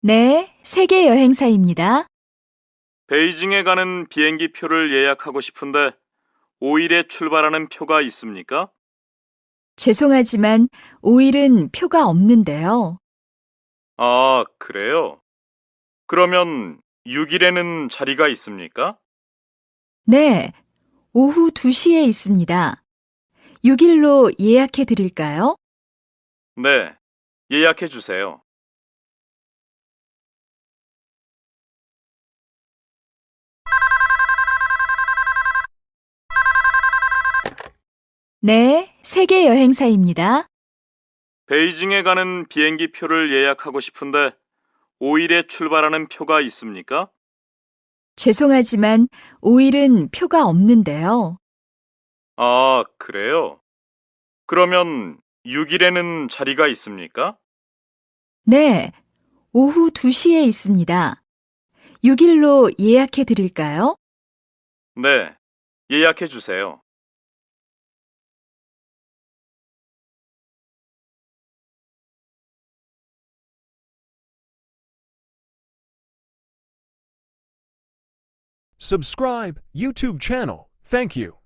네, 세계 여행사입니다. 베이징에 가는 비행기 표를 예약하고 싶은데 5일에 출발하는 표가 있습니까? 죄송하지만 5일은 표가 없는데요. 아, 그래요? 그러면 6일에는 자리가 있습니까? 네, 오후 2시에 있습니다. 6일로 예약해 드릴까요? 네, 예약해 주세요. 네, 세계 여행사입니다. 베이징에 가는 비행기 표를 예약하고 싶은데 5일에 출발하는 표가 있습니까? 죄송하지만 5일은 표가 없는데요. 아, 그래요? 그러면 6일에는 자리가 있습니까? 네, 오후 2시에 있습니다. 6일로 예약해 드릴까요? 네, 예약해 주세요. Subscribe YouTube channel. Thank you.